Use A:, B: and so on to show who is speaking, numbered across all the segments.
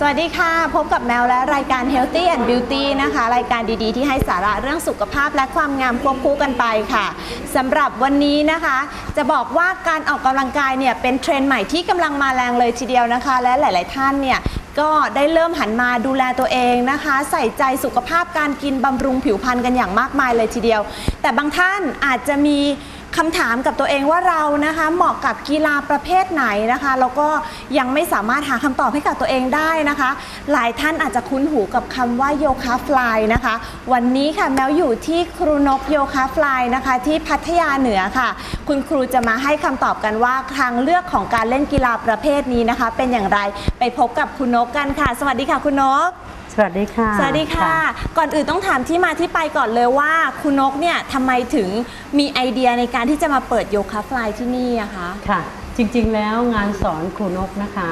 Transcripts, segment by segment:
A: สวัสดีค่ะ พบกับแมวและรายการ Healthy and Beauty นะคะ รายการดีๆ ที่ให้สาระเรื่องสุขภาพและความงามควบคู่กันไปค่ะสำหรับวันนี้นะคะ จะบอกว่าการออกกำลังกายเนี่ยเป็นเทรนด์ใหม่ที่กำลังมาแรงเลยทีเดียวนะคะ และหลาย ๆ ท่านเนี่ยก็ได้เริ่มหันมาดูแลตัวเองนะคะ ใส่ใจสุขภาพการกินบำรุงผิวพรรณกันอย่างมากมายเลยทีเดียว แต่บางท่านอาจจะมี คำถามกับตัวเองว่าเรานะคะ เหมาะกับกีฬาประเภทไหนนะคะแล้วก็ยังไม่สามารถหาคำตอบให้กับตัวเองได้นะคะ หลายท่านอาจจะคุ้นหูกับคำว่าโยคะฟลายนะคะ วันนี้ค่ะแมวอยู่ที่ครูนกโยคะฟลายนะคะ ที่พัทยาเหนือค่ะ คุณครูจะมาให้คำตอบกันว่าทางเลือกของการเล่นกีฬาประเภทนี้นะคะ เป็นอย่างไรไปพบกับคุณนกกันค่ะ สวัสดีค่ะคุณนก
B: สวัสดีค่ะ
A: สวัสดีค่ะ ก่อนอื่นต้องถามที่มาที่ไปก่อนเลยว่าคุณนกเนี่ยทำไมถึงมีไอเดียในการที่จะมาเปิดโยคะฟลายที่นี่อะคะ
B: ค่ะ จริงๆแล้วงานสอนครูนกนะคะ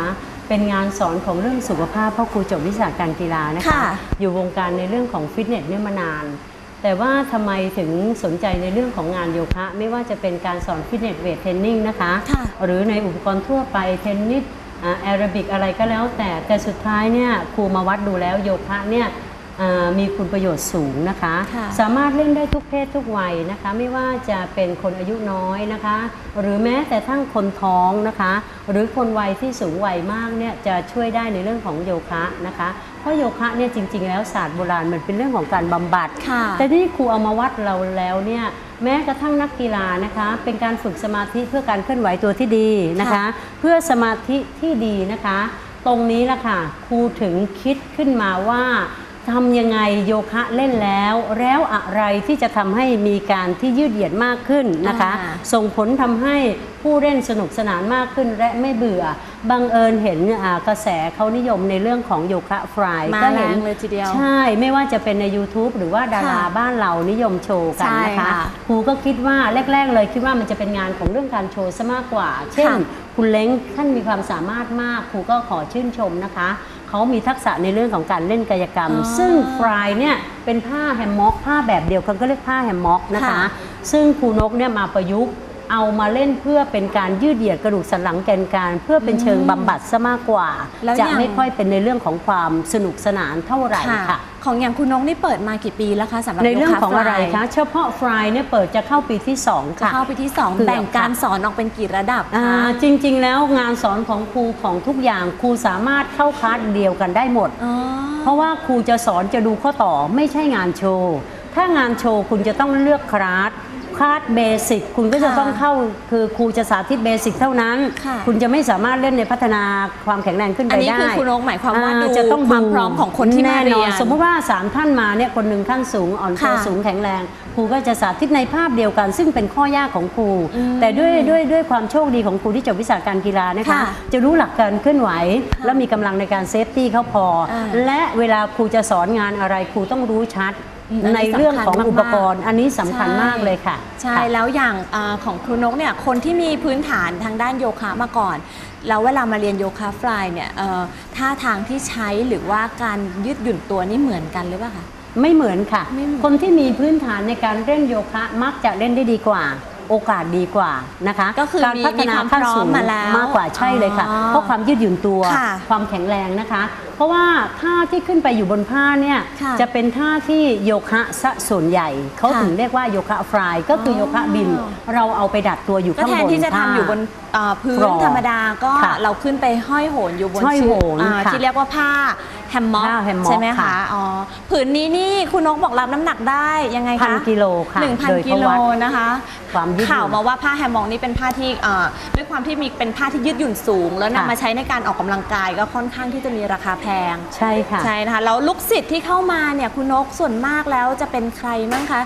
B: เป็นงานสอนของเรื่องสุขภาพเพราะครูจบวิชาการกีฬานะคะ
A: ค่ะ
B: อยู่วงการในเรื่องของฟิตเนสเนี่ยมานานแต่ว่าทำไมถึงสนใจในเรื่องของงานโยคะ ไม่ว่าจะเป็นการสอนฟิตเนสเวทเทรนนิ่งนะคะ
A: ค่ะ
B: หรือในอุปกรณ์ทั่วไปเทนนิสอ่า แอโรบิกอะไรก็แล้วแต่แต่สุดท้ายเนี่ยครูมาวัดดูแล้วโยคะเนี่ย มีคุณประโยชน์สูงนะคะ
A: ค่ะ
B: สามารถเล่นได้ทุกเพศทุกวัยนะคะ ไม่ว่าจะเป็นคนอายุน้อยนะคะ หรือแม้แต่ทั้งคนท้องนะคะ หรือคนวัยที่สูงวัยมากเนี่ยจะช่วยได้ในเรื่องของโยคะนะคะ เพราะโยคะเนี่ยจริง ๆ แล้วศาสตร์โบราณมันเป็นเรื่องของการบำบัด
A: ค่ะ
B: แต่ที่ครูเอามาวัดเราแล้วเนี่ยแม้กระทั่งนักกีฬานะคะ เป็นการฝึกสมาธิเพื่อการเคลื่อนไหวตัวที่ดีนะคะ
A: ค่ะ
B: เพื่อสมาธิที่ดีนะคะ ตรงนี้แหละค่ะครูถึงคิดขึ้นมาว่า ทำยังไงโยคะเล่นแล้ว แล้วอะไรที่จะทำให้มีการที่ยืดเหยียดมากขึ้นนะคะ
A: อ่า
B: ส่งผลทำให้ผู้เล่นสนุกสนานมากขึ้นและไม่เบื่อบังเอิญเห็นอ่ากระแสเขานิยมในเรื่องของโยคะฟราย
A: มา
B: ก็
A: แร
B: เห็น
A: งเลยทีเดียว
B: ใช่ไม่ว่าจะเป็นใน YouTube หรือว่าดารา
A: ค่ะ
B: บ้านเรานิยมโชว์กัน
A: ใช่
B: นะคะ
A: ค่ะ
B: ครูก็คิดว่าแรก ๆ เลยคิดว่ามันจะเป็นงานของเรื่องการโชว์ซะมากกว่า เช่น
A: ค่ะ
B: คุณเล้งท่านมีความสามารถมากครูก็ขอชื่นชมนะคะ เขามีทักษะในเรื่องของการเล่นกายกรรม
A: อ๋อ
B: ซึ่งฟรายเนี่ยเป็นผ้าแฮมม็อกผ้าแบบเดียวกันก็เรียกผ้าแฮมม็อกนะคะ
A: ค่ะ
B: ซึ่งครูนกเนี่ยมาประยุกต์ เอามาเล่นเพื่อเป็นการยืดเหยียดกระดูกสันหลังแกนกลารเพื่อเป็นเชิงบำบัดซะมากกว่า
A: แล้ว
B: จะ
A: อย่าง
B: ไม่ค่อยเป็นในเรื่องของความสนุกสนานเท่าไหร่ค่ะ
A: ของอย่างคุณนกนี่เปิดมากี่ปีแล้วคะสำหรับ
B: ในเรื่อง
A: โยคะ
B: ของอะไร
A: ฟลาย
B: คะ เฉพาะฟรายเนี่ยเปิดจะเข้าปีที่2
A: จะ
B: ค่ะ
A: เข้าไปที่2
B: เกือบ
A: แบ่งการ
B: ค่ะ
A: สอนออกเป็นกี่ระดับ
B: อ่า
A: คะ
B: จริงๆ แล้วงานสอนของครูของทุกอย่างครูสามารถเข้าคลาสเดียวกันได้หมด
A: อ๋อ
B: เพราะว่าครูจะสอนจะดูข้อต่อไม่ใช่งานโชว์ ถ้างานโชว์คุณจะต้องเลือกคลาส คลาสเบสิกคุณก็จะ
A: ค่ะ
B: ต้องเข้าคือครูจะสาธิตเบสิกเท่านั้น
A: ค่ะ
B: คุณจะไม่สามารถเล่นในพัฒนาความแข็งแรงขึ้น
A: อั
B: ไป
A: นนี้
B: ได้
A: คือคุณนกหมายความว่า
B: อ่
A: ดู
B: จะต้อง
A: ความ
B: ดู
A: พร้อมของคนที่มา
B: แน่
A: เรี
B: นอย
A: น
B: นสมมติว่าสามท่านมาเนี่ยคนหนึ่งท่านสูงอ่อนตัว
A: ค่ะ
B: สูงแข็งแรงครูก็จะสาธิตในภาพเดียวกัน ซึ่งเป็นข้อยากของครู
A: อืม
B: แต่ด้วยด้วยด้วยความโชคดีของครูที่จบวิชาการกีฬานะคะ
A: ค่ะ
B: จะรู้หลักการเคลื่อนไหว และมีกำลังในการเซฟตี้เขาพอ
A: อ่า
B: และเวลาครูจะสอนงานอะไรครูต้องรู้ชัด
A: อืมอันนี้
B: ในเรื่องของ
A: สำคัญมากๆ
B: อุปกรณ์ อันนี้สำคัญ
A: ใช่
B: มากเลยค่ะ
A: ใช่
B: ค่ะ
A: แล้วอย่างอาของครูนกเนี่ยคนที่มีพื้นฐานทางด้านโยคะมาก่อนแล้วเวลามาเรียนโยคะฟลายเนี่ยเอ่อท่าทางที่ใช้หรือว่าการยืดหยุ่นตัวนี่เหมือนกันหรือเปล่าคะ
B: ไม่เหมือนค่ะ
A: ไม่เหมือน
B: คนที่มีพื้นฐานในการเล่นโยคะมักจะเล่นได้ดีกว่า โอกาสดีกว่านะคะ
A: ก็คือ
B: การ
A: มี
B: พัฒนา
A: มีความ
B: ขั้น
A: พร้อม
B: สูง
A: มาแล้ว
B: มากกว่าใช่เลยค่ะ
A: อ๋อ
B: เพราะความยืดหยุ่นตัว
A: ค่ะ
B: ความแข็งแรงนะคะ เพราะว่าท่าที่ขึ้นไปอยู่บนผ้าเนี่ย
A: ค่ะ
B: จะเป็นท่าที่โยคะซะส่วนใหญ่เขา
A: ค่ะ
B: ถึงเรียกว่าโยคะฟรายก็คืออ
A: อ
B: โยคะบิน เราเอาไปดัดตัวอยู่
A: ก็
B: ข้าง
A: แทน
B: บน
A: ที่จะทำ
B: ผ้า
A: อยู่บนเอ่อพื้น
B: ฟลอร์
A: ธรรมดาก็
B: ค่ะ
A: เราขึ้นไปห้อยโหนอยู่บน
B: ห้อย
A: เชื
B: โห
A: อก
B: น
A: อ่า
B: ค่ะ
A: ที่เรียกว่าผ้า แฮมม็อก
B: ค่ะ hammock
A: ใช่ไหมคะ
B: ค่ะ
A: อ๋อผืนนี้นี่คุณนกบอกรับน้ำหนักได้ยังไงคะ
B: พันกิโลค่ะ
A: หนึ่งพัน
B: โดย
A: กิ
B: เขา
A: โล
B: วัด
A: นะคะ
B: ความยืดหยุ่น
A: ข่าวมาว่าผ้าแฮมม็อกนี่เป็นผ้าที่เอ่อด้วยความที่มีเป็นผ้าที่ยืดหยุ่นสูง แล้วนำ
B: ค่ะ
A: มาใช้ในการออกกำลังกายก็ค่อนข้างที่จะมีราคาแพง
B: ใช่ค่ะ
A: ใช่นะคะแล้วลูกศิษย์ที่เข้ามาเนี่ยคุณนกส่วนมากแล้วจะเป็นใครบ้างคะ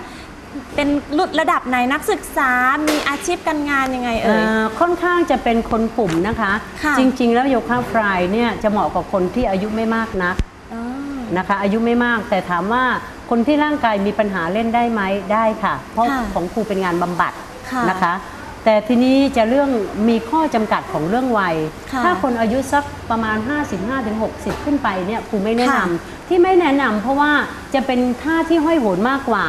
A: เป็นรุ่นระดับไหนนักศึกษา มีอาชีพการงานยังไงเอ่ย
B: เอ่อค่อนข้างจะเป็นคนกลุ่มนะคะ
A: ค่ะ
B: จริง ๆ แล้วโยคะฟรายเนี่ยจะเหมาะกับคนที่อายุไม่มากนัก
A: อ๋อ
B: นะคะ อายุไม่มากแต่ถามว่าคนที่ร่างกายมีปัญหาเล่นได้ไหมได้ค่ะ เพราะ
A: ค่ะ
B: ของครูเป็นงานบำบัด
A: ค่ะ
B: นะคะ แต่ทีนี้จะเรื่องมีข้อจำกัดของเรื่องวัย
A: ค่ะ
B: ถ้าคนอายุสักประมาณ 55-60 ขึ้นไปเนี่ยครูไม่แนะนำ
A: ค่ะ
B: ที่ไม่แนะนำเพราะว่าจะเป็นท่าที่ห้อยโหนมากกว่า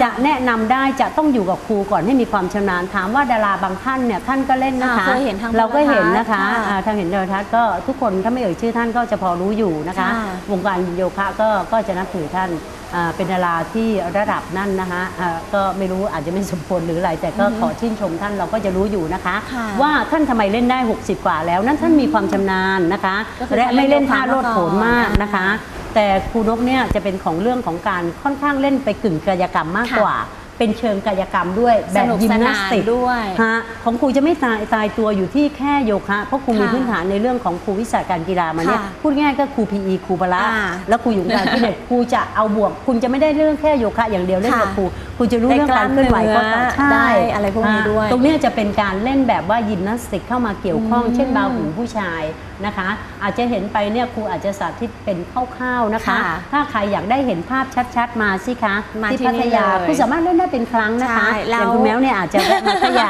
B: จะแนะนำได้จะต้องอยู่กับครูก่อนให้มีความชำนาญถามว่าดาราบางท่านเนี่ยท่านก็เล่นนะคะ
A: อ่าเคยเห็นทาง
B: เราก็เห็นนะคะ
A: โทรทัศน์ค่ะ
B: อ่าทางเห็นโทรทัศน์ก็ทุกคนถ้าไม่เอ่ยชื่อท่านก็จะพอรู้อยู่นะคะ
A: ค่ะ
B: วงการโยคะก็ก็จะนับถือท่านอ่าเป็นดาราที่ระดับนั่นนะคะอ่าก็ไม่รู้อาจจะไม่สมควรหรืออะไร แต่ก็ขอชื่นชมท่านเราก็จะรู้อยู่นะคะ
A: ค่ะ
B: ว่าท่านทำไมเล่นได้ 60 กว่าแล้ว นั่นท่านมีความชำนาญนะคะ
A: ก็คือ
B: และไม่เล่นท่า
A: ท่าน
B: โล
A: เล่น
B: ด
A: โยคะ
B: โผนมาก
A: มาก่อน
B: นะคะ แต่ครูนกเนี่ยจะเป็นของเรื่องของการค่อนข้างเล่นไปกึ่งกายกรรมมาก
A: ค่ะ
B: กว่า เป็นเชิงกายกรรมด้วยแบ
A: ส
B: บ
A: นุก
B: ยิม
A: ส
B: นา
A: นา
B: ส
A: น
B: ติก
A: ด้วย
B: ฮะของครูจะไม่ตายตายตัวอยู่ที่แค่โยคะเพราะครูมี
A: ค่ะ
B: พื้นฐานในเรื่องของครูวิชาการกีฬามาเนี่ย
A: ค่ะ
B: พูดง่ายก็ครู PE ครูพละ
A: อ่า
B: แล้วครูอยู่การที่เด็กครูจะเอาบวก คุณจะไม่ได้เรื่องแค่โยคะ อย่างเดียวเล่นกับ
A: ค่ะ
B: ครูครูจะรู้เรื่องการเคลื่อนไหวก็ต่าง
A: ได้กล้ามเนื้อได้อะไรพวกนี้ด้วย
B: อ่าตรงเนี้ยจะเป็นการเล่นแบบว่ายิมนาสติกเข้ามาเกี่ยวข้อง
A: อืม
B: เช่นบาหูผู้ชาย นะคะ อาจจะเห็นไปเนี่ยครูอาจจะสาธิตเป็นคร่าวๆนะคะ
A: ค่ะ
B: ถ้าใครอยากได้เห็นภาพชัดๆมาสิคะ
A: มาที่
B: พัทยา
A: นี่เลย
B: คุณสามารถเล่นได้เป็นครั้งนะคะ
A: ใช่
B: อ
A: แล้ว
B: ย่างคุณแมวเนี่ยอาจจะแวะมาพัทยา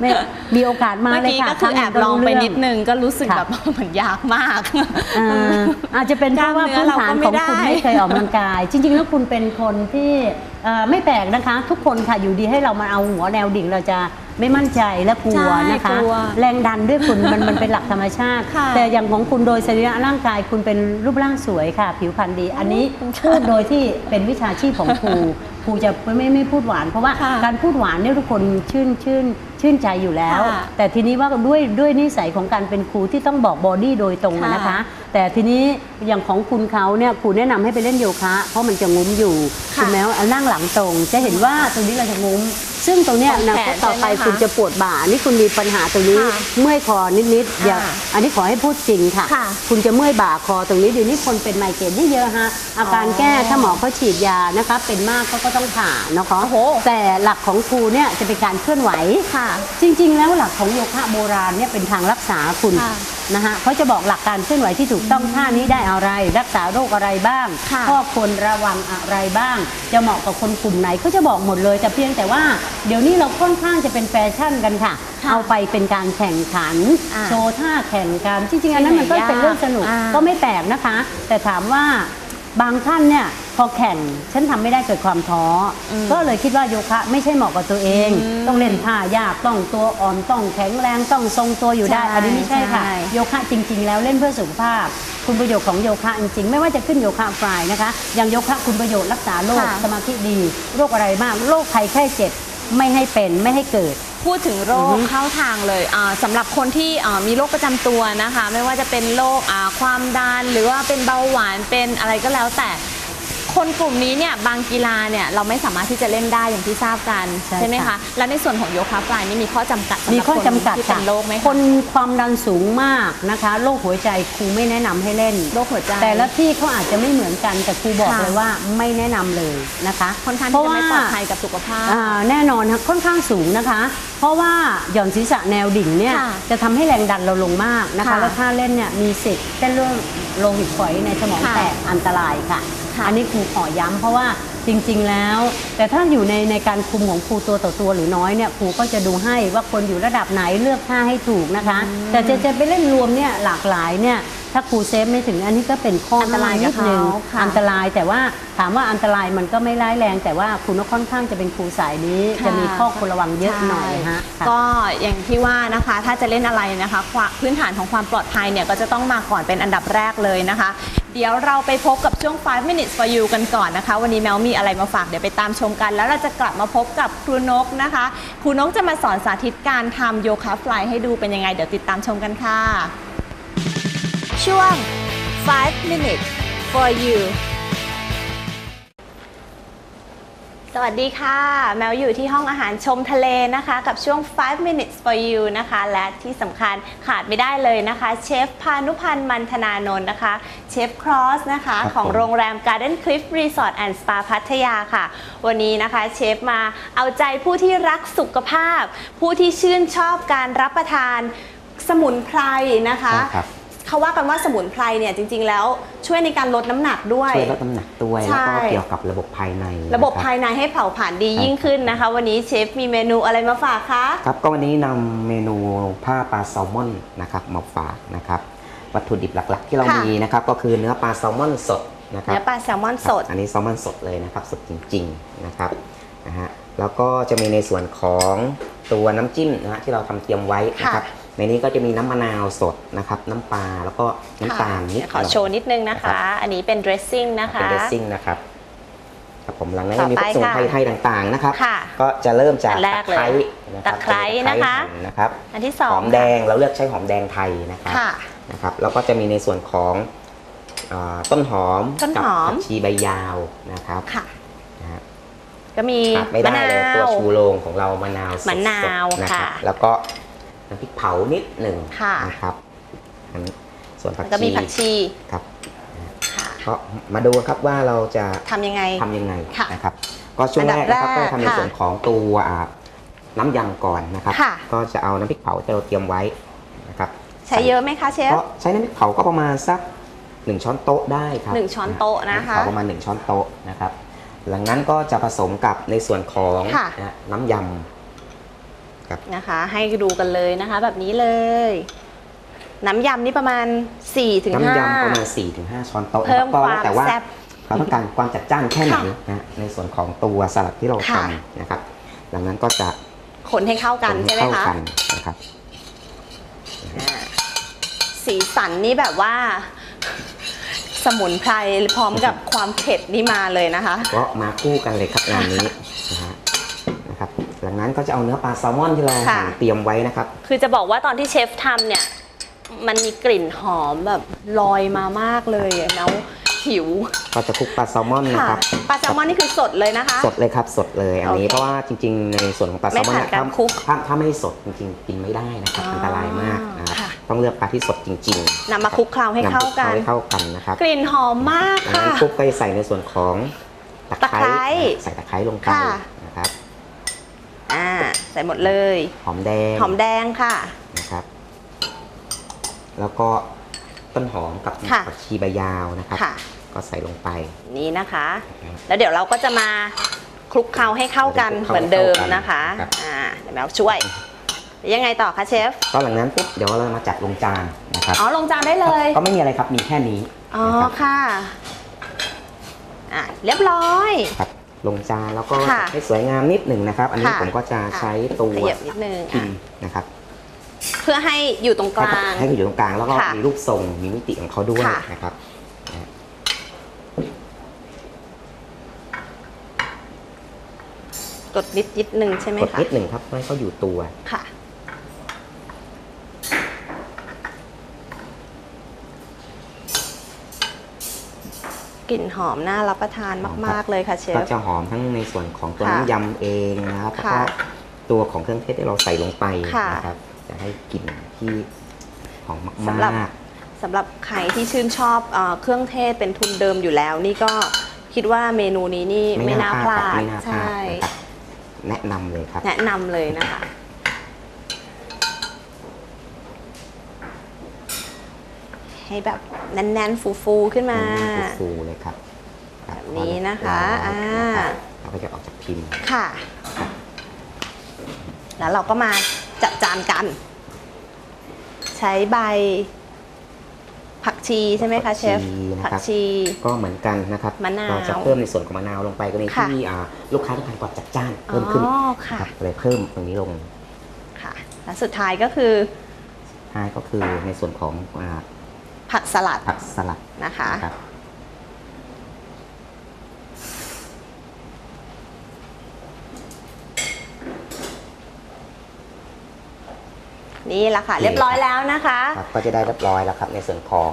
B: ไม่มีโอกาสมา
A: เมื่อ
B: เลย
A: กี้
B: ค่ะ
A: ก็คือแอบลองไปนิดนึงก็รู้สึก
B: ค่ะ
A: แบบเหมือนยากมาก
B: เอ่ออาจจะเป็นเพราะว่า
A: กล้ามเนื้อ
B: พื้นฐาน
A: เราก็
B: ของคุณ
A: ไม่ได้
B: ไม่เคยออกกำลังกาย จริง ๆ แล้วคุณเป็นคนที่เอ่อไม่แปลกนะคะ ทุกคนค่ะอยู่ดีให้เรามาเอาหัวแนวดิ่งเราจะ ไม่มั่นใจและกลัว
A: ใช่
B: นะคะ
A: กลัว
B: แรงดันด้วยคุณมันมันเป็นหลักธรรมชาติ
A: ค่ะ
B: แต่อย่างของคุณโดยสรีระร่างกายคุณเป็นรูปร่างสวยค่ะ ผิวพรรณดี อันนี้พูดโดยที่เป็นวิชาชีพของครูครูจะไม่ไม่พูดหวาน เพราะว่า
A: ค่ะ
B: การพูดหวานเนี่ยทุกคนชื่นชื่นชื่นใจอยู่แล้ว
A: ค่ะ
B: แต่ทีนี้ว่าด้วยด้วยนิสัยของการเป็นครูที่ต้องบอกบอดี้โดยตรงอะนะคะ
A: ค่ะ
B: แต่ทีนี้อย่างของคุณเขาเนี่ยครูแนะนำให้ไปเล่นโยคะ เพราะมันจะงุ้มอยู่
A: ค่ะ
B: ณแม้ว่านั่งหลังตรง จะเห็นว่าตรงนี้เราจะงุ้ม ซึ่งตรงเนี้ย
A: ตรง
B: นะ
A: แขน
B: ต่อไป
A: ใช่ไหมคะ
B: คุณจะปวดบ่านี่คุณมีปัญหาตรงนี้
A: ค่ะ
B: เมื่อยคอนิดๆอย่า
A: อ่า
B: อันนี้ขอให้พูดจริงค่ะ
A: ค่ะ
B: คุณจะเมื่อยบ่าคอตรงนี้เดี๋ยวนี้คนเป็นไมเกรนนี่เยอะฮะอาการ
A: อ๋อ
B: แก้ถ้าหมอเขาฉีดยานะคะเป็นมากก็ก็ต้องผ่านะคะ
A: โอ้โห
B: แต่หลักของครูเนี่ยจะเป็นการเคลื่อนไหว
A: ค่ะ
B: จริงๆ แล้วหลักของโยคะโบราณเนี่ยเป็นทางรักษาคุณ
A: ค่ะ
B: นะคะเขาจะบอกหลักการเคลื่อนไหวที่ถูกต้องท่านี้ได้อะไร รักษาโรคอะไรบ้าง
A: ค่ะ
B: ข้อควรระวังอะไรบ้าง จะเหมาะกับคนกลุ่มไหนเขาจะบอกหมดเลยแต่เพียงแต่ว่า เดี๋ยวนี้เราค่อนข้างจะเป็นแฟชั่นกันค่ะ
A: ค่ะ
B: เอาไปเป็นการแข่งขัน
A: อ่า
B: โชว์ท่าแข่งกันจริงๆอันนั้นมันก็เป็นเรื่องสนุก
A: อ่า
B: ก็ไม่แปลกนะคะ แต่ถามว่าบางท่านเนี่ย พอแข่งฉันทำไม่ได้เกิดความท้ออ
A: ม
B: ก็เลยคิดว่าโยคะไม่ใช่เหมาะกับตัวเอง
A: อืม
B: ต้องเล่นท่ายากต้องตัวอ่อนต้องแข็งแรงต้องทรงตัวอยู่ได้
A: ใช่
B: อันนี้ไม่ใช่ค่ะ
A: ใช่
B: โยคะจริง ๆ แล้วเล่นเพื่อสุขภาพ คุณประโยชน์ของโยคะจริงๆ ไม่ว่าจะขึ้นโยคะฟลายนะคะอย่างโยคะคุณประโยชน์รักษาโรค
A: ค่ะ
B: สมาธิดีโรคอะไรบ้างโรคภัยไข้เจ็บไม่ให้เป็นไม่ให้เกิด
A: พูดถึงโร
B: อือ
A: ค
B: ฮึ
A: เข้าทางเลยอ่าสำหรับคนที่อ่ามีโรคประจำตัวนะคะ ไม่ว่าจะเป็นโรคอ่าความดันหรือว่าเป็นเบาหวานเป็นอะไรก็แล้วแต่ คนกลุ่มนี้เนี่ยบางกีฬาเนี่ยเราไม่สามารถที่จะเล่นได้อย่างที่ทราบกัน
B: ใช่
A: ไหม
B: ค่ะ
A: คะแล้วในส่วนของโยคะฟลายนี่มีข้อจำกัดสำหรับ
B: มีข้อจำกัด
A: คนที่เป็
B: ค่ะ
A: นโรคไหม
B: ค
A: คะ
B: นความดันสูงมากนะคะโรคหัวใจครูไม่แนะนำให้เล่น
A: โรคหัวใจ
B: แต่ละที่เขาอาจจะไม่เหมือนกันแต่ครูบอก
A: ค่ะ
B: เลยว่าไม่แนะนำเลยนะคะ
A: ค่อนข้าง
B: เพ
A: ที่
B: ราะ
A: จะ
B: ว่า
A: ไม่ปลอดภัยกับสุขภาพ
B: อ่าแน่นอนค่ะค่อนข้างสูงนะคะ เพราะว่าหย่อนศีรษะแนวดิ่งเนี่ย
A: ค่ะ
B: จะทำให้แรงดันเราลงมากนะคะ
A: ค่ะ
B: แล้วถ้าเล่นเนี่ยมีสิทธิ์เส้นเลือดโลหิตฝอยในสมอง
A: ค่ะ
B: แตกอันตรายค่ะ
A: ค่ะ
B: อันนี้ครูขอย้ำเพราะว่าจริง ๆ แล้ว แต่ถ้าอยู่ในในการคุมของครูตัวต่อตัวหรือน้อยเนี่ยครูก็จะดูให้ว่าคนอยู่ระดับไหนเลือกท่าให้ถูกนะคะ แต่จะจะไปเล่นรวมเนี่ยหลากหลายเนี่ย ถ้าครูเซฟไม่ถึงอันนี้ก็เป็นข้อ
A: อันตราย
B: นิดนึง
A: กับเขาค่ะ
B: อันตรายแต่ว่าถามว่าอันตรายมันก็ไม่ร้ายแรง แต่ว่าคุณก็ค่อนข้างจะเป็นครูสายนี้
A: ค่ะ
B: จะมีข้อควรระวังเยอะหน่อย
A: ใช่
B: ฮะค่ะ
A: ก็อย่างที่ว่านะคะ ถ้าจะเล่นอะไรนะคะความพื้นฐานของความปลอดภัยเนี่ยก็จะต้องมาก่อนเป็นอันดับแรกเลยนะคะ เดี๋ยวเราไปพบกับช่วง 5 minutes for you กันก่อนนะคะ วันนี้แมวมีอะไรมาฝากเดี๋ยวไปตามชมกัน แล้วเราจะกลับมาพบกับครูนกนะคะ ครูนกจะมาสอนสาธิตการทำโยคะฟลายให้ดูเป็นยังไง เดี๋ยวติดตามชมกันค่ะ ช่วง 5 minutes for you สวัสดีค่ะ แมวอยู่ที่ห้องอาหารชมทะเลนะคะ กับช่วง 5 minutes for you นะคะ และที่สำคัญขาดไม่ได้เลยนะคะ เชฟพานุพันธ์มันธนานนท์นะคะ เชฟครอสนะคะ
C: ครับ
A: ของ
C: ผม
A: โรงแรม Garden Cliff Resort and Spa พัทยาค่ะ วันนี้นะคะเชฟมาเอาใจผู้ที่รักสุขภาพ ผู้ที่ชื่นชอบการรับประทานสมุนไพรนะคะ
C: ใช่ครับ
A: เขาว่ากันว่าสมุนไพรเนี่ยจริง ๆ แล้วช่วยในการลดน้ำหนักด้วย
C: ช่วยลดน้ำหนักด้วย
A: ใช่
C: แล้วก็เกี่ยวกับระบบภายใน
A: ระบบ
C: นค
A: ภายในให้เผาผลาญดียิ่งขึ้นนะคะ วันนี้เชฟมีเมนูอะไรมาฝากคะ
C: ครับก็วันนี้นำเมนูผ้าปลาแซลมอนนะครับมาฝากนะครับ วัตถุดิบหลักๆ ที่เรา
A: ค่ะ
C: มีนะครับก็คือเนื้อปลาแซลมอนสดนะครับ
A: เนื้อปลาแซลมอนสด
C: ครับอันนี้แซลมอนสดเลยนะครับ สดจริงๆนะครับนะฮะแล้วก็จะมีในส่วนของตัวน้ำจิ้มนะฮะที่เราทำเตรียมไว้นะครับ
A: ค่ะ
C: ในนี้ก็จะมีน้ำมะนาวสดนะครับ น้ำปลาแล้วก็น้ำตาลนิด
A: เดี๋ยว
C: ห
A: ขอ
C: น่อย
A: โชว์นิดนึงนะคะ อันนี้เป็น dressing นะคะ
C: เป็นเดซซิ่งนะครับครับผมหลังนั้น
A: ต่
C: ก็
A: อ
C: มี
A: ไป
C: พวกสมุนไพร
A: ค่ะ
C: ไทยต่างๆนะครับ
A: ค่ะ
C: ก็จะเริ่มจาก
A: อันแรกเลย
C: ตะไคร้นะครั
A: ตะไคร้นะคะ
C: หั่นะครับ
A: อันที่สอง
C: หอมแดงเราเลือกใช้หอมแดงไทยนะครับ
A: ค่ะ
C: นะครับแล้วก็จะมีในส่วนของอ่าต้นหอม
A: ต้นหอม
C: กัผักชีใบยาวนะครับ
A: ค่ะ
C: นะฮะ
A: ก็มี
C: ขาดไม่
A: มะ
C: ได้
A: นา
C: เลยตัว
A: ว
C: ชูโรงของเรามะนาวสดๆ
A: มะนาว
C: นะครับ
A: ค่ะ
C: แล้วก็ น้ำพริกเผานิดหนึ่ง
A: ค่ะ
C: นะครับอันนี้ส่วนผัก
A: แล้วก็มี
C: ชี
A: ผักชี
C: ครับ
A: ค่ะ
C: ก็มาดูครับว่าเราจะ
A: ทำยังไง
C: ทำยังไง
A: ค่ะ
C: นะครับ ก็ช่วงแรกนะครับ
A: อันดับแรก
C: ก็ทำใน
A: ค่ะ
C: ส่วนของตัวอ่าน้ำยำก่อนนะครับ
A: ค่ะ
C: ก็จะเอาน้ำพริกเผาที่เราเตรียมไว้นะครับ
A: ใช้เยอะไหมคะเชฟ
C: ก็ใช้น้ำพริกเผาก็ประมาณสักหนึ่งช้อนโต๊ะได้ครับ
A: หนึ่งช้อนโต๊ะนะคะำ
C: พริกเผาประมาณหนึ่งช้อนโต๊ะนะครับ หลังนั้นก็จะผสมกับในส่วนของ
A: ค่ะ
C: นะน้ำย
A: นะคะ ให้ดูกันเลยนะคะ แบบนี้เลย น้ำยำนี่ประมาณ4-5ถึำง
C: น้ำยำประมาณ4-5ถึงช้อนโต๊ะนะ
A: เพิ่
C: ค
A: ม
C: รับก็
A: ควา
C: แล้ว
A: ม
C: แต่ว่า
A: แซ่บ
C: เราต้องการความจัดจ้านแค่ไหน
A: ค่ะ
C: นะในส่วนของตัวสลัดที่เรา
A: ค่ะ
C: ทำนะครับหลังนั้นก็จะ
A: คนให้เข้ากันใช่ไหม
C: เข้า
A: คะ
C: กันนะครับ
A: อ่าสีสันนี่แบบว่า สมุนไพรพร้อมกับความเผ็ดนี่มาเลยนะคะ
C: ก็มาคู่กันเลยครับงานนี้นะฮะ นะครับหลังนั้นก็จะเอาเนื้อปลาแซลมอนที่เรา
A: ค่ะ
C: หั่นเตรียมไว้นะครับ
A: คือจะบอกว่าตอนที่เชฟทำเนี่ย มันมีกลิ่นหอมแบบลอยมามากเลยอะแล้วหิว
C: ก็จะคลุกปลาแซลมอนนะ
A: ค่ะ
C: ครับ
A: ปลาแซลมอนนี่คือสดเลยนะคะ
C: สดเลยครับสดเลยอันนี้
A: โอเค
C: เพราะว่าจริง ๆ ในส่วนของปลาแซลมอน
A: ไม่ผ่าน
C: เนี่ย
A: การ
C: ถ้า
A: คลุก
C: ถ้าถ้าไม่สดจริงๆกินไม่ได้นะครับ
A: อ๋ออั
C: อันตรายมากนะครับ
A: ค่ะ
C: ต้องเลือกปลาที่สดจริงๆ
A: นำมาคลุกเคล้าให้
C: นำ
A: เข้ากัน
C: ให้เข้ากันนะครับ
A: กลิ่นหอมมาก
C: อัน
A: ค่ะ
C: นั้นคลุกไปใส่ในส่วนของตะ
A: ตะไคร้
C: ใส่ตะไคร้ลงไป
A: ค่ะ
C: นะครับ
A: อ่าใส่หมดเลย
C: หอมแดง
A: หอมแดงค่ะ
C: นะครับ แล้วก็ต้นหอมกับ
A: ค่ะ
C: ผักชีใบยาวนะครับ
A: ค่ะ
C: ก็ใส่ลงไป
A: นี่นะคะ
C: นะครับ
A: แล้วเดี๋ยวเราก็จะมาคลุกเคล้าให้เข้ากัน
C: คลุกเคล้า
A: เหมือนเดิม
C: ให้เข้ากัน
A: นะคะ
C: ครับ
A: อ่าเดี๋ยวแมวช่วยยังไงต่อคะเชฟ
C: ก็หลังนั้นปุ๊บเดี๋ยวเรามาจัดลงจานนะครับ
A: อ๋อลงจานได้เลย
C: ก็ไม่มีอะไรครับมีแค่นี้
A: อ๋อ
C: นะครับ
A: ค่ะอะเรียบร้อย
C: ครับ ลงจานแล้วก็
A: ค่ะ
C: ให้สวยงามนิดหนึ่งนะครับ อันนี้
A: ค่ะ
C: ผมก็จะใช้ตัว
A: ขยับนิดนึง
C: พิ
A: อะ
C: มพ์นะครับ
A: เพื่อให้อยู่ตรงกลาง
C: ให้เขาอยู่ตรงกลางแล้วก็
A: ค่ะ
C: มีรูปทรงมีมิติของเขาด้วย
A: ค่ะ
C: นะครับ
A: กดนิดนิดนึงใช่ไหม
C: กด
A: คะ
C: นิดหนึ่งครับเพื่อให้เขาอยู่ตัว
A: ค่ะ กลิ่นหอมน่ารับประทานมาก ๆ เลยค่ะเช
C: ก็
A: ฟ
C: จะหอมทั้งในส่วนของตัว
A: ค่ะ
C: น้ำยำเองนะครับแล้วก็
A: ค่ะ
C: ตัวของเครื่องเทศที่เราใส่ลงไป
A: ค่ะ
C: นะครับ จะให้กลิ่นที่หอม
A: สำหรับ
C: มาก
A: สำหรับใครที่ชื่นชอบเออเครื่องเทศเป็นทุนเดิมอยู่แล้ว นี่ก็คิดว่าเมนูนี้นี่
C: ๆ
A: ไม่น่าพลา
C: ครับ
A: ด
C: ไม่น่าพลาด
A: ใช่
C: นะครับแนะนำเลยครับ
A: แนะนำเลยนะคะ ให้แบบแน่นๆ ฟูๆขึ้นมา
C: ฟูๆเลยครับครับ
A: แบบนี้นะคะ
C: พอ
A: อ่า
C: แล้วก็จะออกจากพิมพ์
A: ค่ะ แล้วเราก็มาจัดจานกัน ใช้ใบ ผักชีใช่ไหมคะเชฟ
C: นะ
A: ผัก
C: ครับ
A: ชี
C: ก็เหมือนกันนะครับ
A: มะนาว
C: เราจะเพิ่มในส่วนของมะนาวลงไปกรณี
A: ค่ะ
C: ที่อ่าลูกค้าต้องการความจัดจ้านเพิ่มขึ้น
A: อ๋อค่ะ
C: ครับเลยเพิ่มตรงนี้ลง
A: ค่ะ และสุดท้ายก็คือ
C: ท้ายก็คือในส่วนของอ่า
A: ผักสลัด
C: ผักสลัด
A: นะคะ
C: นะครับ
A: นี่แหละค่ะ เรียบร้อยแล้วนะคะ
C: ครับก็จะได้เรียบร้อยแล้วครับในส่วนของ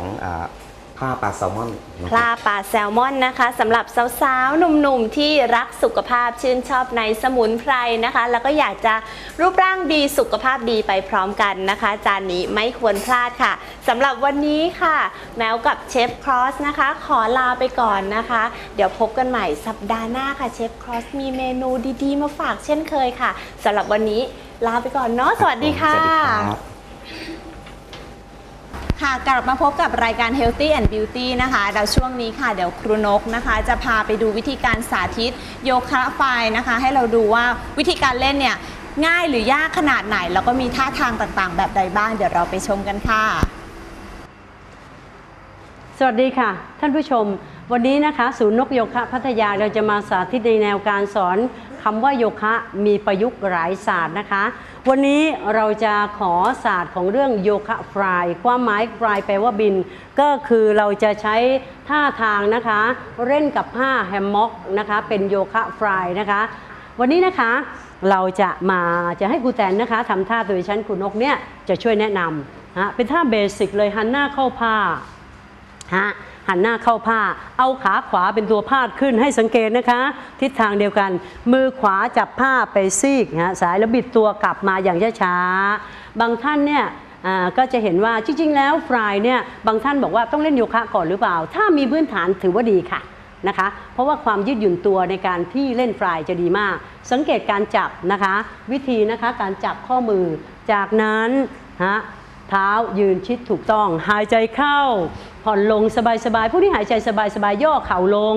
C: อ่าผ้าปลาแซลมอนนะ
A: ป
C: ค
A: ลา
C: รับ
A: ปลาแซลมอนนะคะสำหรับสาวๆ หนุ่มๆ ที่รักสุขภาพชื่นชอบในสมุนไพรนะคะ แล้วก็อยากจะรูปร่างดีสุขภาพดีไปพร้อมกันนะคะ จานนี้ไม่ควรพลาดค่ะสำหรับวันนี้ค่ะ แมวกับเชฟครอสนะคะ ขอลาไปก่อนนะคะ เดี๋ยวพบกันใหม่สัปดาห์หน้าค่ะเชฟครอสมีเมนูดีๆ มาฝากเช่นเคยค่ะสำหรับวันนี้ลาไปก่อนเนาะสวัสดีค่ะ
C: สวัสดีครับ
A: ค่ะกลับมาพบกับรายการ Healthy and Beauty นะคะเดี๋ยวช่วงนี้ค่ะ เดี๋ยวครูนกนะคะ จะพาไปดูวิธีการสาธิตโยคะไฟนะคะ ให้เราดูว่าวิธีการเล่นเนี่ยง่ายหรือยากขนาดไหน แล้วก็มีท่าทางต่างๆ แบบใดบ้าง เดี๋ยวเราไปชมกันค่ะ
B: สวัสดีค่ะ ท่านผู้ชม วันนี้นะคะ ศูนย์นกโยคะพัทยาเราจะมาสาธิตในแนวการสอน คำว่าโยคะมีประยุกต์หลายศาสตร์นะคะ วันนี้เราจะขอศาสตร์ของเรื่องโยคะฟลายความหมายฟลายแปลว่าบิน ก็คือเราจะใช้ท่าทางนะคะ เล่นกับผ้าแฮมม็อกนะคะ เป็นโยคะฟลายนะคะ วันนี้นะคะเราจะมาจะให้ครูแตนนะคะทำท่าโดยชั้นครูนกเนี่ยจะช่วยแนะนำนะเป็นท่าเบสิกเลยหันหน้าเข้าผ้าฮะ หันหน้าเข้าผ้า เอาขาขวาเป็นตัวพาดขึ้นให้สังเกตนะคะ ทิศทางเดียวกัน มือขวาจับผ้าไปซีกนะสายแล้วบิดตัวกลับมาอย่างช้าๆบางท่านเนี่ยอ่าก็จะเห็นว่าจริง ๆ แล้วฟรายเนี่ยบางท่านบอกว่าต้องเล่นโยคะก่อนหรือเปล่า ถ้ามีพื้นฐานถือว่าดีค่ะนะคะเพราะว่าความยืดหยุ่นตัวในการที่เล่นฟรายจะดีมาก สังเกตการจับนะคะ วิธีนะคะการจับข้อมือจากนั้นฮะ เท้ายืนชิดถูกต้อง หายใจเข้า ผ่อนลงสบายๆผู้ที่หายใจสบายๆย่อเข่าลง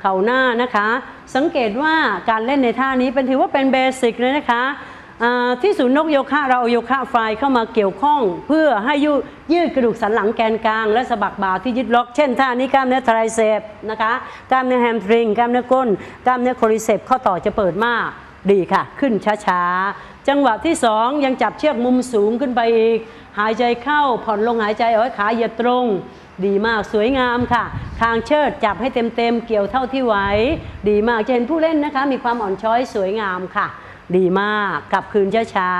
B: เข่าหน้านะคะ สังเกตว่าการเล่นในท่านี้เป็นถือว่าเป็นเบสิกเลยนะคะที่ศูนย์นกโยคะเราเอาโยคะไฟเข้ามาเกี่ยวข้อง เพื่อให้ยืดยืดกระดูกสันหลังแกนกลาง และสะบักบ่าที่ยึดล็อกเช่นท่านี้กล้ามเนื้อไทรเซปนะคะกล้ามเนื้อแฮมสตริงกล้ามเนื้อก้นกล้ามเนื้อโคริเซปข้อต่อจะเปิดมากดีค่ะ ขึ้นช้าๆ จังหวะที่สองยังจับเชือกมุมสูงขึ้นไปอีก หายใจเข้าผ่อนลงหายใจเอาไว้ขาเหยียดตรง ดีมากสวยงามค่ะทางเชิดจับให้เต็มๆ เกี่ยวเท่าที่ไหวดีมากจะเห็นผู้เล่นนะคะ มีความอ่อนช้อยสวยงามค่ะ ดีมากกลับคืนช้า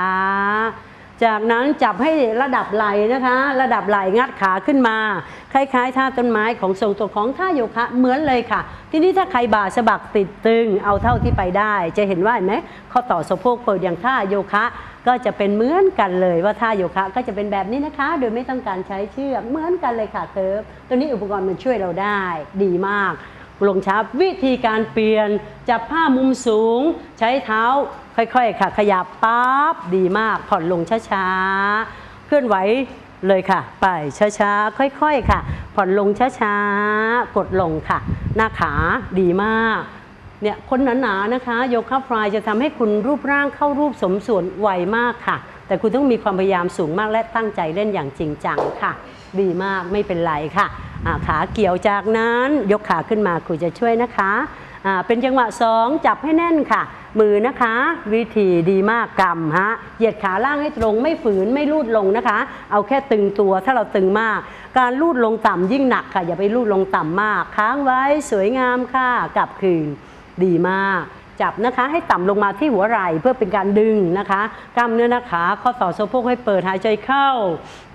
B: ๆ จากนั้นจับให้ระดับไหลนะคะ ระดับไหลงัดขาขึ้นมา คล้ายๆท่าต้นไม้ของทรงตัวของท่าโยคะเหมือนเลยค่ะ ทีนี้ถ้าใครบ่าสะบักติดตึงเอาเท่าที่ไปได้ จะเห็นว่าเห็นไหมข้อต่อสะโพกเปิดอย่างท่าโยคะ ก็จะเป็นเหมือนกันเลยว่าท่าโยคะก็จะเป็นแบบนี้นะคะ โดยไม่ต้องการใช้เชือกเหมือนกันเลยค่ะเคิร์ฟตัวนี้อุปกรณ์มันช่วยเราได้ ดีมาก ลงช้าวิธีการเปลี่ยน จับผ้ามุมสูง ใช้เท้าค่อยๆ ค่ะ ขยับปั๊บดีมากผ่อนลงช้าๆ เคลื่อนไหวเลยค่ะ ไปช้าๆ ค่อยๆ ค่ะ ผ่อนลงช้าๆ กดลงค่ะ หน้าขาดีมากเนี่ยคนหนาๆนะคะ โยคะฟลายจะทำให้คุณรูปร่างเข้ารูปสมส่วนไวมากค่ะ แต่คุณต้องมีความพยายามสูงมากและตั้งใจเล่นอย่างจริงจังค่ะ ดีมากไม่เป็นไรค่ะขาเกี่ยวจากนั้นยกขาขึ้นมาครูจะช่วยนะคะเป็นจังหวะสองจับให้แน่นค่ะ มือนะคะ วิธีดีมากกำฮะเหยียดขาล่างให้ตรงไม่ฝืนไม่ลูดลงนะคะ เอาแค่ตึงตัวถ้าเราตึงมาก การลูดลงต่ำยิ่งหนักค่ะ อย่าไปลูดลงต่ำมาก ค้างไว้สวยงามค่ะกลับคืนดีมาก จับนะคะให้ต่ำลงมาที่หัวไหล่เพื่อเป็นการดึงนะคะ กล้ามเนื้อน้าขาข้อต่อสะโพกให้เปิดหายใจเข้า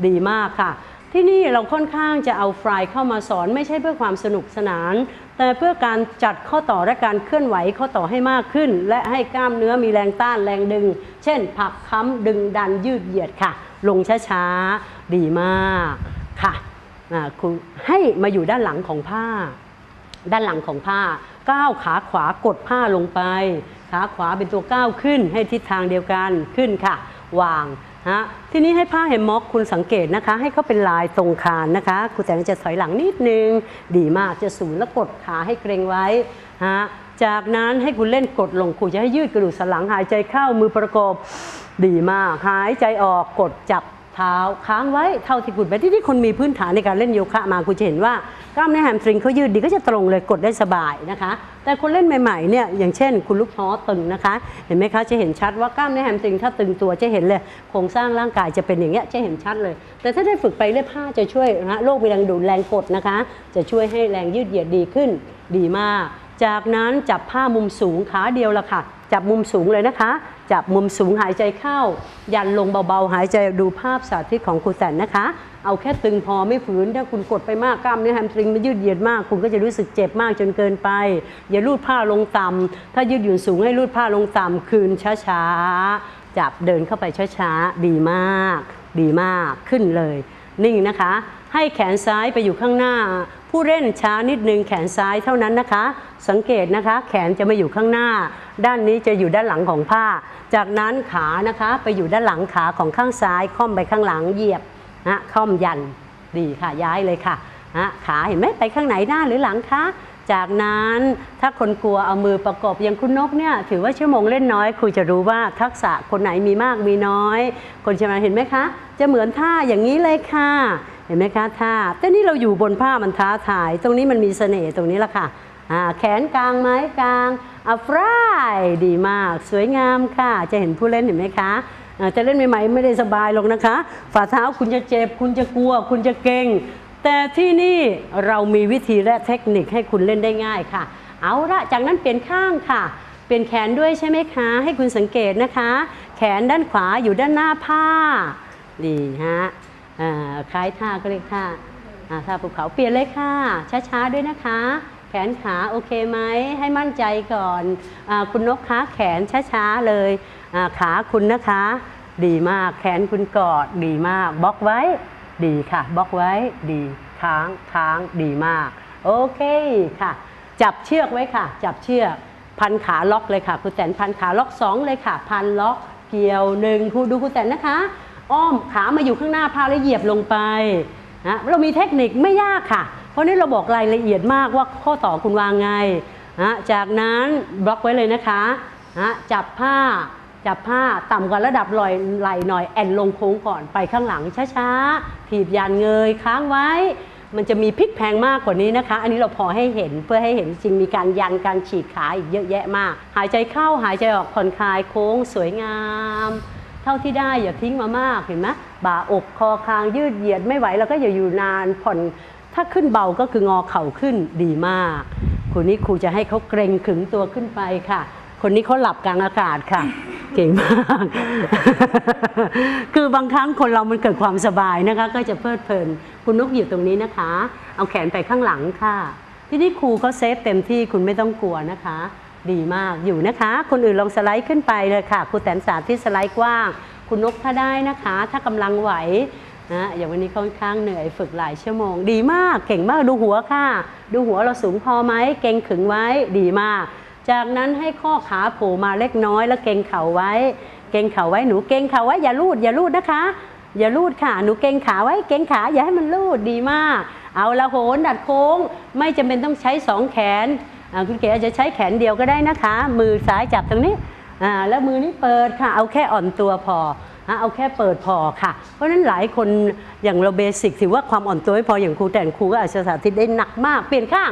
B: ดีมากค่ะ ที่นี่เราค่อนข้างจะเอาฟลายเข้ามาสอนไม่ใช่เพื่อความสนุกสนาน แต่เพื่อการจัดข้อต่อและการเคลื่อนไหวข้อต่อให้มากขึ้น และให้กล้ามเนื้อมีแรงต้านแรงดึง เช่น ผักค้ำดึงดันยืดเหยียดค่ะ ลงช้าๆ ดีมากค่ะคุณให้มาอยู่ด้านหลังของผ้า ด้านหลังของผ้าก้าวขาขวากดผ้าลงไป ขาขวาเป็นตัวก้าวขึ้นให้ทิศทางเดียวกันขึ้นค่ะ วาง ฮะทีนี้ให้ผ้าเฮมม็อกคุณสังเกตนะคะ ให้เขาเป็นลายตรงคานนะคะครูแตงจะถอยหลังนิดนึง ดีมากจะสูงแล้วกดขาให้เกรงไว้ฮะจากนั้นให้คุณเล่นกดลงครูจะให้ยืดกระดูกสันหลังหายใจเข้ามือประกบ ดีมาก หายใจออกกดจับ เท้าค้างไว้เท่าที่คุณไปที่ที่คนมีพื้นฐานในการเล่นโยคะมาคุณจะเห็นว่ากล้ามเนื้อแฮมสตริงเขายืดดีก็จะตรงเลยกดได้สบายนะคะ แต่คนเล่นใหม่ๆเนี่ยอย่างเช่น คุณลูกท้อตึงนะคะ เห็นไหมคะจะเห็นชัดว่ากล้ามเนื้อแฮมสตริงถ้าตึงตัวจะเห็นเลยโครงสร้างร่างกายจะเป็นอย่างเงี้ยจะเห็นชัดเลย แต่ถ้าได้ฝึกไปเรื่อยผ้าจะช่วยนะโรคมีแรงดูดแรงกดนะคะ จะช่วยให้แรงยืดเหยียดดีขึ้นดีมาก จากนั้นจับผ้ามุมสูงขาเดียวละค่ะจับมุมสูงเลยนะคะ จับมุมสูงหายใจเข้า ยันลงเบาๆ หายใจดูภาพสาธิตของครูแสนนะคะ เอาแค่ตึงพอไม่ฝืนถ้าคุณกดไปมากกล้ามเนื้อแฮมสตริงมันยืดเหยียดมาก คุณก็จะรู้สึกเจ็บมากจนเกินไป อย่าลูดผ้าลงต่ำถ้ายืดหยุ่นสูงให้ลูดผ้าลงต่ำคืนช้าๆ จับเดินเข้าไปช้าๆ ดีมาก ดีมากขึ้นเลย นิ่งนะคะ ให้แขนซ้ายไปอยู่ข้างหน้า ผู้เล่นช้านิดนึงแขนซ้ายเท่านั้นนะคะ สังเกตนะคะ แขนจะมาอยู่ข้างหน้า ด้านนี้จะอยู่ด้านหลังของผ้า จากนั้นขานะคะไปอยู่ด้านหลังขาของข้างซ้าย ค่อมไปข้างหลังเหยียบนะค่อมยันดีค่ะย้ายเลยค่ะนะขาเห็นไหมไปข้างไหนหน้าหรือหลังคะจากนั้นถ้าคนกลัวเอามือประกบอย่างคุณนกเนี่ยถือว่าชั่วโมงเล่นน้อยครูจะรู้ว่าทักษะคนไหนมีมากมีน้อย คนชำนาญเห็นไหมคะ จะเหมือนท่าอย่างนี้เลยค่ะ ห็นไหมคะท่าแต่นี่เราอยู่บนผ้ามันท้าทาย ตรงนี้มันมีเสน่ห์ตรงนี้ละค่ะแขนกลางไม้กลางอะฟรายดีมาก สวยงามค่ะ จะเห็นผู้เล่นเห็นไหมคะจะเล่นใหม่ๆไม่ได้สบายหรอกนะคะ ฝ่าเท้าคุณจะเจ็บ คุณจะกลัว คุณจะเก่ง แต่ที่นี่เรามีวิธีและเทคนิคให้คุณเล่นได้ง่ายค่ะ เอาละจากนั้นเปลี่ยนข้างค่ะ เปลี่ยนแขนด้วยใช่ไหมคะ ให้คุณสังเกตนะคะ แขนด้านขวาอยู่ด้านหน้าผ้าดีฮะ คล้ายท่าก็เรียกท่าท่าภูเขาเปลี่ยนเลยค่ะ ช้าๆด้วยนะคะ แขนขาโอเคไหมให้มั่นใจก่อนอคุณนกคะแขนช้าๆเลยขาคุณนะคะ ดีมากแขนคุณกอดดีมากบล็อกไว้ ดีค่ะบล็อกไว้ดีค้างค้างดีมาก โอเคค่ะ จับเชือกไว้ค่ะ จับเชือกพันขาล็อกเลยค่ะคุณแตนพันขาล็อกสองเลยค่ะ พันล็อกเกี่ยวหนึ่งครูดูคุณแตนนะคะ อ้อมขามาอยู่ข้างหน้าพาแล้วเหยียบลงไปนะเรามีเทคนิคไม่ยากค่ะ เพราะนี่เราบอกรายละเอียดมากว่าข้อต่อคุณวางไงนะจากนั้นบล็อกไว้เลยนะคะนะจับผ้าจับผ้าต่ำกว่าระดับไหล่ไหลหน่อยแอนลงโค้งก่อนไปข้างหลังช้าๆถีบยันเงยค้างไว้ มันจะมีพลิกแพงมากกว่านี้นะคะ อันนี้เราพอให้เห็นเพื่อให้เห็นจริงมีการยันการฉีกขาอีกเยอะแยะมาก หายใจเข้าหายใจออกผ่อนคลายโค้งสวยงาม เท่าที่ได้อย่าทิ้งมามากเห็นไหมบ่าอกคอคางยืดเหยียดไม่ไหวแล้วก็อย่าอยู่นานผ่อนถ้าขึ้นเบาก็คืองอเข่าขึ้นดีมากคนนี้ครูจะให้เขาเกรงขึงตัวขึ้นไปค่ะ คนนี้เขาหลับกลางอากาศค่ะ เก่งมาก คือบางครั้งคนเรามันเกิดความสบายนะคะ ก็จะเพลิดเพลิน คุณนกอยู่ตรงนี้นะคะ เอาแขนไปข้างหลังค่ะ ที่นี่ครูก็เซฟเต็มที่คุณไม่ต้องกลัวนะคะ ดีมากอยู่นะคะ คนอื่นลองสไลด์ขึ้นไปเลยค่ะครูแตนสาธิตสไลด์กว้าง คุณนกถ้าได้นะคะ ถ้ากำลังไหวนะอย่างวันนี้ค่อนข้างเหนื่อยฝึกหลายชั่วโมง ดีมากเก่งมากดูหัวค่ะ ดูหัวเราสูงพอไหมเก่งขึงไว้ดีมาก จากนั้นให้ข้อขาโผล่มาเล็กน้อย แล้วเก่งเข่าไว้ เก่งเข่าไว้หนูเก่งเข่าไว้อย่าลูดอย่าลูดนะคะ อย่าลูดค่ะหนูเก่งขาไว้เก่งขาอย่าให้มันลูดดีมาก เอาละโหนดัดโค้ง ไม่จำเป็นต้องใช้สองแขน คุณเก๋อาจจะใช้แขนเดียวก็ได้นะคะ มือซ้ายจับตรงนี้แล้วมือนี้เปิดค่ะ เอาแค่อ่อนตัวพอเอาแค่เปิดพอค่ะ เพราะฉะนั้นหลายคนอย่างเราเบสิกถือว่าความอ่อนตัวไม่พออย่างครูแต่งครูก็อาจจะสาธิตได้หนักมาก เปลี่ยนข้าง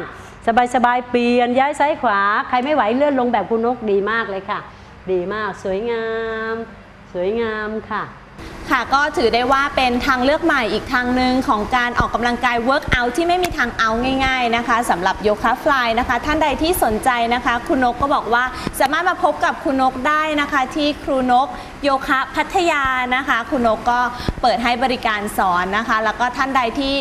B: สบายๆเปลี่ยนย้ายซ้ายขวา ใครไม่ไหวเลื่อนลงแบบคุณนกดีมากเลยค่ะ ดีมากสวยงาม สวยงามค่ะ
A: ค่ะก็ถือได้ว่าเป็นทางเลือกใหม่อีกทางหนึ่งของการออกกำลังกาย work out ที่ไม่มีทางเอาง่ายๆนะคะสำหรับโยคะฟลายนะคะ ท่านใดที่สนใจนะคะ คุณนกก็บอกว่าสามารถมาพบกับคุณนกได้นะคะที่ครูนกโยคะพัทยานะคะ คุณนกก็เปิดให้บริการสอนนะคะ แล้วก็ท่านใดที่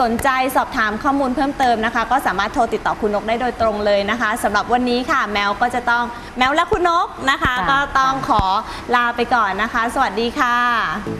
A: สนใจสอบถามข้อมูลเพิ่มเติมนะคะ ก็สามารถโทรติดต่อคุณนกได้โดยตรงเลยนะคะสำหรับวันนี้ค่ะแมวก็จะต้องแมวและคุณนกนะคะ
B: ค่ะ
A: ก็ต้องขอลาไปก่อนนะคะ สวัสดีค่ะ